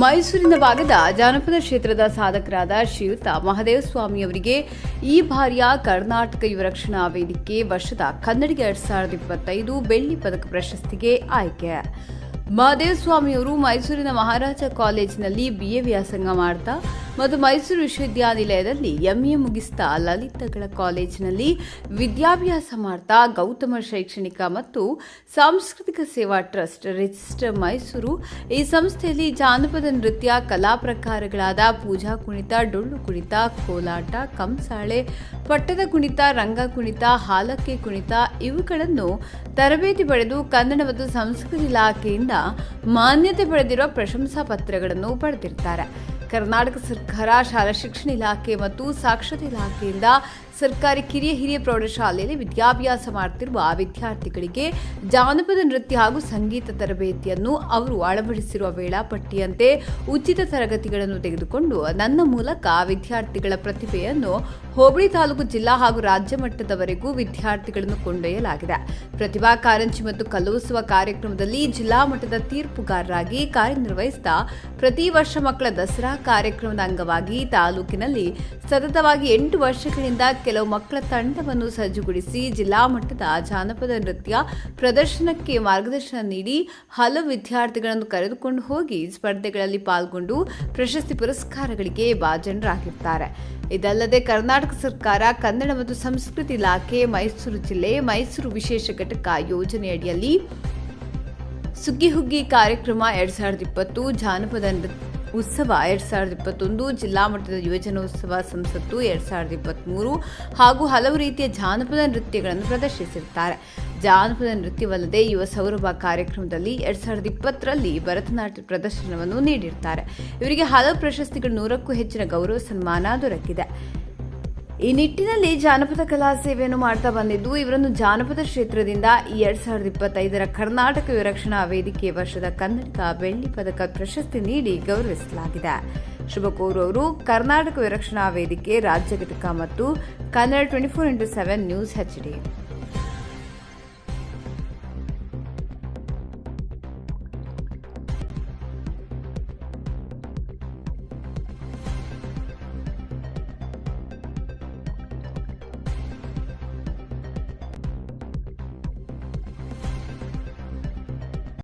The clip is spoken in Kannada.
ಮೈಸೂರಿನ ಭಾಗದ ಜಾನಪದ ಕ್ಷೇತ್ರದ ಸಾಧಕರಾದ ಶ್ರೀಯುತ ಮಹದೇವ ಸ್ವಾಮಿ ಅವರಿಗೆ ಈ ಬಾರಿಯ ಕರ್ನಾಟಕ ಯುವ ರಕ್ಷಣಾ ವೇದಿಕೆ ವರ್ಷದ ಕನ್ನಡಿಗ ಎರಡ್ ಸಾವಿರದ ಇಪ್ಪತ್ತೈದು ಬೆಳ್ಳಿ ಪದಕ ಪ್ರಶಸ್ತಿಗೆ ಆಯ್ಕೆ. ಮಹದೇವ ಸ್ವಾಮಿಯವರು ಮೈಸೂರಿನ ಮಹಾರಾಜ ಕಾಲೇಜಿನಲ್ಲಿ ಬಿಎ ವ್ಯಾಸಂಗ ಮಾಡ್ತಾ ಮತ್ತು ಮೈಸೂರು ವಿಶ್ವವಿದ್ಯಾನಿಲಯದಲ್ಲಿ ಎಂಎ ಮುಗಿಸಿದ ಲಲಿತಗಳ ಕಾಲೇಜಿನಲ್ಲಿ ವಿದ್ಯಾಭ್ಯಾಸ ಮಾಡ್ತಾ ಗೌತಮ ಶೈಕ್ಷಣಿಕ ಮತ್ತು ಸಾಂಸ್ಕೃತಿಕ ಸೇವಾ ಟ್ರಸ್ಟ್ ರಿಜಿಸ್ಟರ್ ಮೈಸೂರು. ಈ ಸಂಸ್ಥೆಯಲ್ಲಿ ಜಾನಪದ ನೃತ್ಯ, ಕಲಾ ಪ್ರಕಾರಗಳಾದ ಪೂಜಾ ಕುಣಿತ, ಡೊಳ್ಳು ಕುಣಿತ, ಕೋಲಾಟ, ಕಂಸಾಳೆ, ಪಟ್ಟದ ಕುಣಿತ, ರಂಗ ಕುಣಿತ, ಹಾಲಕ್ಕೆ ಕುಣಿತ ಇವುಗಳನ್ನು ತರಬೇತಿ ಪಡೆದು ಕನ್ನಡ ಮತ್ತು ಸಂಸ್ಕೃತಿ ಇಲಾಖೆಯಿಂದ ಮಾನ್ಯತೆ ಪಡೆದಿರುವ ಪ್ರಶಂಸಾ ಪತ್ರಗಳನ್ನು ಪಡೆದಿರ್ತಾರೆ. ಕರ್ನಾಟಕ ಸರ್ಕಾರ ಶಾಲಾ ಶಿಕ್ಷಣ ಇಲಾಖೆ ಮತ್ತು ಸಾಕ್ಷರತೆ ಇಲಾಖೆಯಿಂದ ಸರ್ಕಾರಿ ಕಿರಿಯ ಹಿರಿಯ ಪ್ರೌಢಶಾಲೆಯಲ್ಲಿ ವಿದ್ಯಾಭ್ಯಾಸ ಮಾಡುತ್ತಿರುವ ವಿದ್ಯಾರ್ಥಿಗಳಿಗೆ ಜಾನಪದ ನೃತ್ಯ ಹಾಗೂ ಸಂಗೀತ ತರಬೇತಿಯನ್ನು ಅವರು ಅಳವಡಿಸಿರುವ ವೇಳಾಪಟ್ಟಿಯಂತೆ ಉಚಿತ ತರಗತಿಗಳನ್ನು ತೆಗೆದುಕೊಂಡು ನನ್ನ ಮೂಲಕ ವಿದ್ಯಾರ್ಥಿಗಳ ಪ್ರತಿಭೆಯನ್ನು ಹೋಬಳಿ ತಾಲೂಕು ಜಿಲ್ಲಾ ಹಾಗೂ ರಾಜ್ಯ ಮಟ್ಟದವರೆಗೂ ವಿದ್ಯಾರ್ಥಿಗಳನ್ನು ಕೊಂಡೊಯ್ಯಲಾಗಿದೆ. ಪ್ರತಿಭಾ ಕಾರಂಜಿ ಮತ್ತು ಕಲೋತ್ಸವ ಕಾರ್ಯಕ್ರಮದಲ್ಲಿ ಜಿಲ್ಲಾ ಮಟ್ಟದ ತೀರ್ಪುಗಾರರಾಗಿ ಕಾರ್ಯನಿರ್ವಹಿಸಿದ ಪ್ರತಿ ವರ್ಷ ಮಕ್ಕಳ ದಸರಾ ಕಾರ್ಯಕ್ರಮದ ಅಂಗವಾಗಿ ತಾಲೂಕಿನಲ್ಲಿ ಸತತವಾಗಿ ಎಂಟು ವರ್ಷಗಳಿಂದ ಕೆಲವು ಮಕ್ಕಳ ತಂಡವನ್ನು ಸಜ್ಜುಗೊಳಿಸಿ ಜಿಲ್ಲಾ ಮಟ್ಟದ ಜಾನಪದ ನೃತ್ಯ ಪ್ರದರ್ಶನಕ್ಕೆ ಮಾರ್ಗದರ್ಶನ ನೀಡಿ ಹಲವು ವಿದ್ಯಾರ್ಥಿಗಳನ್ನು ಕರೆದುಕೊಂಡು ಹೋಗಿ ಸ್ಪರ್ಧೆಗಳಲ್ಲಿ ಪಾಲ್ಗೊಂಡು ಪ್ರಶಸ್ತಿ ಪುರಸ್ಕಾರಗಳಿಗೆ ಭಾಜನರಾಗಿರ್ತಾರೆ. ಇದಲ್ಲದೆ ಕರ್ನಾಟಕ ಸರ್ಕಾರ ಕನ್ನಡ ಮತ್ತು ಸಂಸ್ಕೃತಿ ಇಲಾಖೆ ಮೈಸೂರು ಜಿಲ್ಲೆ ಮೈಸೂರು ವಿಶೇಷ ಘಟಕ ಯೋಜನೆಯಡಿಯಲ್ಲಿ ಸುಗ್ಗಿ ಹುಗ್ಗಿ ಕಾರ್ಯಕ್ರಮ ಎರಡ್ ಸಾವಿರದ ಇಪ್ಪತ್ತು ಜಾನಪದ ನೃತ್ಯ ಉತ್ಸವ ಎರಡ್ ಸಾವಿರದ ಇಪ್ಪತ್ತೊಂದು ಜಿಲ್ಲಾ ಮಟ್ಟದ ಯುವಜನೋತ್ಸವ ಸಂಸತ್ತು ಎರಡ್ ಸಾವಿರದ ಇಪ್ಪತ್ತ್ಮೂರು ಹಾಗೂ ಹಲವು ರೀತಿಯ ಜಾನಪದ ನೃತ್ಯಗಳನ್ನು ಪ್ರದರ್ಶಿಸಿರುತ್ತಾರೆ. ಜಾನಪದ ನೃತ್ಯವಲ್ಲದೆ ಯುವ ಸೌರಭ ಕಾರ್ಯಕ್ರಮದಲ್ಲಿ ಎರಡ್ ಸಾವಿರದ ಇಪ್ಪತ್ತರಲ್ಲಿ ಭರತನಾಟ್ಯ ಪ್ರದರ್ಶನವನ್ನು ನೀಡಿರ್ತಾರೆ ಇವರಿಗೆ ಹಲವು ಪ್ರಶಸ್ತಿಗಳು ನೂರಕ್ಕೂ ಹೆಚ್ಚಿನ ಗೌರವ ಸನ್ಮಾನ ದೊರಕಿದೆ. ಈ ನಿಟ್ಟಿನಲ್ಲಿ ಜಾನಪದ ಕಲಾ ಸೇವೆಯನ್ನು ಮಾಡ್ತಾ ಬಂದಿದ್ದು, ಇವರನ್ನು ಜಾನಪದ ಕ್ಷೇತ್ರದಿಂದ ಎರಡ್ ಸಾವಿರದ ಇಪ್ಪತ್ತೈದರ ಕರ್ನಾಟಕ ವಿರಕ್ಷಣಾ ವೇದಿಕೆ ವರ್ಷದ ಕನ್ನಡಿಗ ಬೆಳ್ಳಿ ಪದಕ ಪ್ರಶಸ್ತಿ ನೀಡಿ ಗೌರವಿಸಲಾಗಿದೆ. ಶುಭಕೋರು ಅವರು, ಕರ್ನಾಟಕ ವಿರಕ್ಷಣಾ ವೇದಿಕೆ ರಾಜ್ಯ ಘಟಕ ಮತ್ತು Kannada twenty four into seven news HD